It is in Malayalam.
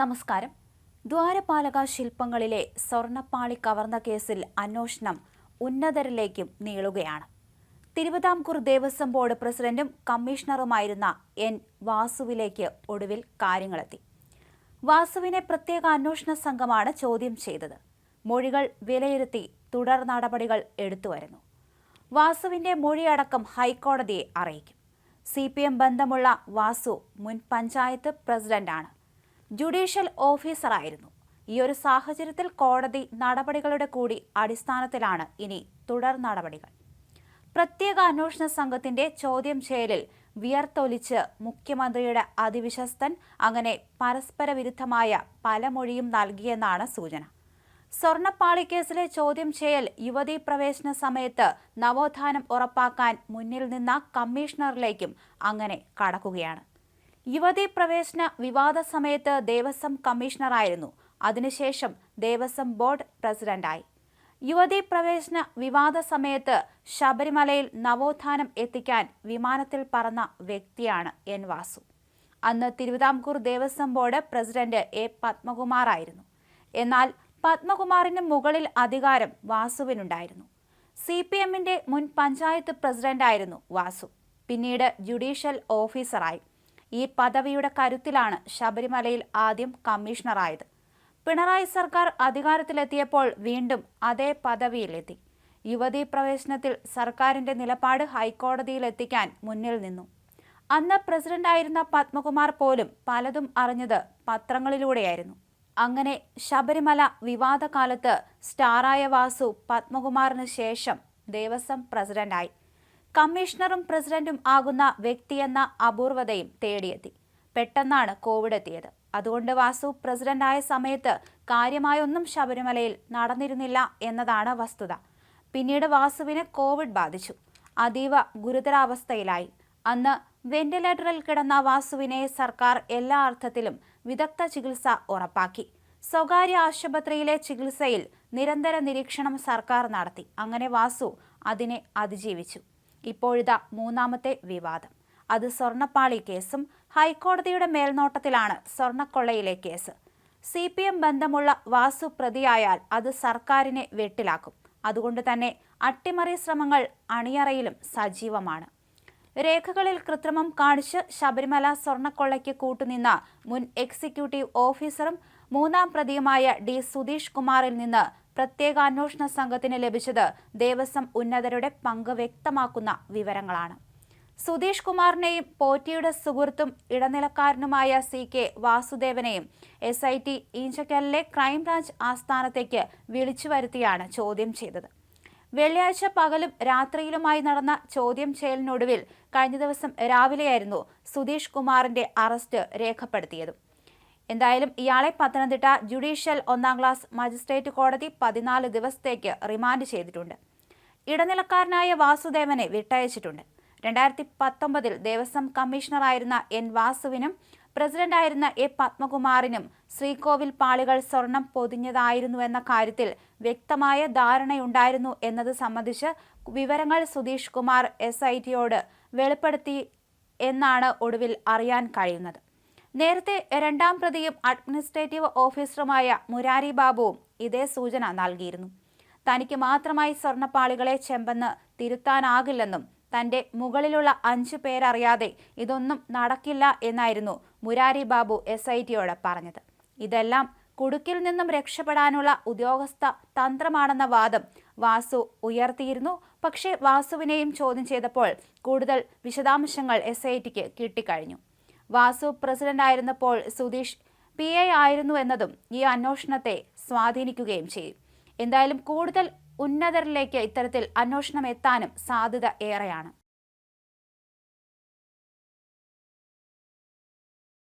നമസ്കാരം. ദ്വാരപാലക ശില്പങ്ങളിലെ സ്വർണപ്പാളി കവർന്ന കേസിൽ അന്വേഷണം ഉന്നതരിലേക്കും നീളുകയാണ്. തിരുവിതാംകൂർ ദേവസ്വം ബോർഡ് പ്രസിഡന്റും കമ്മീഷണറുമായിരുന്ന എൻ വാസുവിലേക്ക് ഒടുവിൽ കാര്യങ്ങളെത്തി. വാസുവിനെ പ്രത്യേക അന്വേഷണ സംഘമാണ് ചോദ്യം ചെയ്തത്. മൊഴികൾ വിലയിരുത്തി തുടർ നടപടികൾ എടുത്തുവരുന്നു വാസുവിന്റെ മൊഴിയടക്കം ഹൈക്കോടതിയെ അറിയിക്കും. സി ബന്ധമുള്ള വാസു മുൻ പഞ്ചായത്ത് പ്രസിഡന്റാണ്. ജുഡീഷ്യൽ ഓഫീസറായിരുന്നു. ഈ ഒരു സാഹചര്യത്തിൽ കോടതി നടപടികളുടെ കൂടി അടിസ്ഥാനത്തിലാണ് ഇനി തുടർ നടപടികൾ. പ്രത്യേക അന്വേഷണ സംഘത്തിന്റെ ചോദ്യം ചെയ്യലിൽ വിയർത്തൊലിച്ച് മുഖ്യമന്ത്രിയുടെ അതിവിശ്വസ്തൻ അങ്ങനെ പരസ്പര വിരുദ്ധമായ പല മൊഴിയും നൽകിയെന്നാണ് സൂചന. സ്വർണപ്പാളി കേസിലെ ചോദ്യം ചെയ്യൽ യുവതീ പ്രവേശന സമയത്ത് നവോത്ഥാനം ഉറപ്പാക്കാൻ മുന്നിൽ നിന്ന കമ്മീഷണറിലേക്കും അങ്ങനെ കടക്കുകയാണ്. യുവതീ പ്രവേശന വിവാദ സമയത്ത് ദേവസ്വം കമ്മീഷണറായിരുന്നു. അതിനുശേഷം ദേവസ്വം ബോർഡ് പ്രസിഡന്റായി. യുവതീ പ്രവേശന വിവാദ സമയത്ത് ശബരിമലയിൽ നവോത്ഥാനം എത്തിക്കാൻ വിമാനത്തിൽ പറന്ന വ്യക്തിയാണ് എൻ വാസു. അന്ന് Thiruvithamkoor Devaswom board president A പത്മകുമാറായിരുന്നു. എന്നാൽ പത്മകുമാറിന് മുകളിൽ അധികാരം വാസുവിനുണ്ടായിരുന്നു. സി പി എമ്മിന്റെ മുൻ പഞ്ചായത്ത് പ്രസിഡന്റായിരുന്നു വാസു. പിന്നീട് ജുഡീഷ്യൽ ഓഫീസറായി. ഈ പദവിയുടെ കരുത്തിലാണ് ശബരിമലയിൽ ആദ്യം കമ്മീഷണറായത്. പിണറായി സർക്കാർ അധികാരത്തിലെത്തിയപ്പോൾ വീണ്ടും അതേ പദവിയിലെത്തി. യുവതീ പ്രവേശനത്തിൽ സർക്കാരിന്റെ നിലപാട് ഹൈക്കോടതിയിലെത്തിക്കാൻ മുന്നിൽ നിന്നു. അന്ന് പ്രസിഡന്റായിരുന്ന പത്മകുമാർ പോലും പലതും അറിഞ്ഞത് പത്രങ്ങളിലൂടെയായിരുന്നു. അങ്ങനെ ശബരിമല വിവാദകാലത്ത് സ്റ്റാറായ വാസു പത്മകുമാറിന് ശേഷം ദേവസ്വം പ്രസിഡന്റായി. കമ്മീഷണറും പ്രസിഡന്റും ആകുന്ന വ്യക്തിയെന്ന അപൂർവതയും തേടിയെത്തി. പെട്ടെന്നാണ് കോവിഡ് എത്തിയത്. അതുകൊണ്ട് വാസു പ്രസിഡന്റായ സമയത്ത് കാര്യമായൊന്നും ശബരിമലയിൽ നടന്നിരുന്നില്ല എന്നതാണ് വസ്തുത. പിന്നീട് വാസുവിന് കോവിഡ് ബാധിച്ചു. അതീവ ഗുരുതരാവസ്ഥയിലായി. അന്ന് വെന്റിലേറ്ററിൽ കിടന്ന വാസുവിനെ സർക്കാർ എല്ലാ അർത്ഥത്തിലും വിദഗ്ധ ചികിത്സ ഉറപ്പാക്കി. സ്വകാര്യ ആശുപത്രിയിലെ ചികിത്സയിൽ നിരന്തര നിരീക്ഷണം സർക്കാർ നടത്തി. അങ്ങനെ വാസു അതിനെ അതിജീവിച്ചു. ഇപ്പോഴിതാ മൂന്നാമത്തെ വിവാദം. അത് സ്വർണപ്പാളി കേസും ഹൈക്കോടതിയുടെ മേൽനോട്ടത്തിലാണ് സ്വർണക്കൊള്ളയിലെ കേസ്. സി പി എം ബന്ധമുള്ള വാസു പ്രതിയായാൽ അത് സർക്കാരിനെ വെട്ടിലാക്കും. അതുകൊണ്ട് തന്നെ അട്ടിമറി ശ്രമങ്ങൾ അണിയറയിലും സജീവമാണ്. രേഖകളിൽ കൃത്രിമം കാണിച്ച് ശബരിമല സ്വർണക്കൊള്ളയ്ക്ക് കൂട്ടുനിന്ന മുൻ എക്സിക്യൂട്ടീവ് ഓഫീസറും മൂന്നാം പ്രതിയുമായ ഡി സുധീഷ് കുമാറിൽ നിന്ന് പ്രത്യേക അന്വേഷണ സംഘത്തിന് ലഭിച്ചത് ദേവസ്വം ഉന്നതരുടെ പങ്ക് വ്യക്തമാക്കുന്ന വിവരങ്ങളാണ്. സുധീഷ് കുമാറിനെയും പോറ്റിയുടെ സുഹൃത്തും ഇടനിലക്കാരനുമായ സി കെ വാസുദേവനെയും എസ് ഐ ടി ഈഞ്ചക്കലിലെ ക്രൈംബ്രാഞ്ച് ആസ്ഥാനത്തേക്ക് വിളിച്ചു വരുത്തിയാണ് ചോദ്യം ചെയ്തത്. വെള്ളിയാഴ്ച പകലും രാത്രിയിലുമായി നടന്ന ചോദ്യം ചെയ്യലിനൊടുവിൽ കഴിഞ്ഞ ദിവസം രാവിലെയായിരുന്നു സുധീഷ് കുമാറിന്റെ അറസ്റ്റ് രേഖപ്പെടുത്തിയത്. എന്തായാലും ഇയാളെ പത്തനംതിട്ട ജുഡീഷ്യൽ ഒന്നാം ക്ലാസ് മജിസ്ട്രേറ്റ് കോടതി പതിനാല് ദിവസത്തേക്ക് റിമാൻഡ് ചെയ്തിട്ടുണ്ട്. ഇടനിലക്കാരനായ വാസുദേവനെ വിട്ടയച്ചിട്ടുണ്ട്. രണ്ടായിരത്തി പത്തൊമ്പതിൽ ദേവസ്വം കമ്മീഷണറായിരുന്ന എൻ വാസുവിനും പ്രസിഡന്റായിരുന്ന എ പത്മകുമാറിനും ശ്രീകോവിൽ പാളികൾ സ്വർണം പൊതിഞ്ഞതായിരുന്നുവെന്ന കാര്യത്തിൽ വ്യക്തമായ ധാരണയുണ്ടായിരുന്നു എന്നത് സംബന്ധിച്ച് വിവരങ്ങൾ സുധീഷ് കുമാർ എസ് ഐ ടിയോട് വെളിപ്പെടുത്തി എന്നാണ് ഒടുവിൽ അറിയാൻ കഴിയുന്നത്. നേരത്തെ രണ്ടാം പ്രതിയും അഡ്മിനിസ്ട്രേറ്റീവ് ഓഫീസറുമായ മുരാരി ബാബുവും ഇതേ സൂചന നൽകിയിരുന്നു. തനിക്ക് മാത്രമായി സ്വർണപ്പാളികളെ ചെമ്പെന്ന് തിരുത്താനാകില്ലെന്നും തന്റെ മുകളിലുള്ള അഞ്ചു പേരറിയാതെ ഇതൊന്നും നടക്കില്ല എന്നായിരുന്നു മുരാരി ബാബു എസ് ഐ ടിയോട് പറഞ്ഞത്. ഇതെല്ലാം കുടുക്കിൽ നിന്നും രക്ഷപ്പെടാനുള്ള ഉദ്യോഗസ്ഥ തന്ത്രമാണെന്ന വാദം വാസു ഉയർത്തിയിരുന്നു. പക്ഷേ വാസുവിനെയും ചോദ്യം ചെയ്തപ്പോൾ കൂടുതൽ വിശദാംശങ്ങൾ എസ് ഐ ടിക്ക് കിട്ടിക്കഴിഞ്ഞു. വാസു പ്രസിഡന്റ് ആയിരുന്നപ്പോൾ സുധീഷ് പി ഐ ആയിരുന്നു എന്നതും ഈ അന്വേഷണത്തെ സ്വാധീനിക്കുകയും ചെയ്യും എന്തായാലും കൂടുതൽ ഉന്നതരിലേക്ക് ഇത്തരത്തിൽ അന്വേഷണം എത്താനും സാധ്യത ഏറെയാണ്.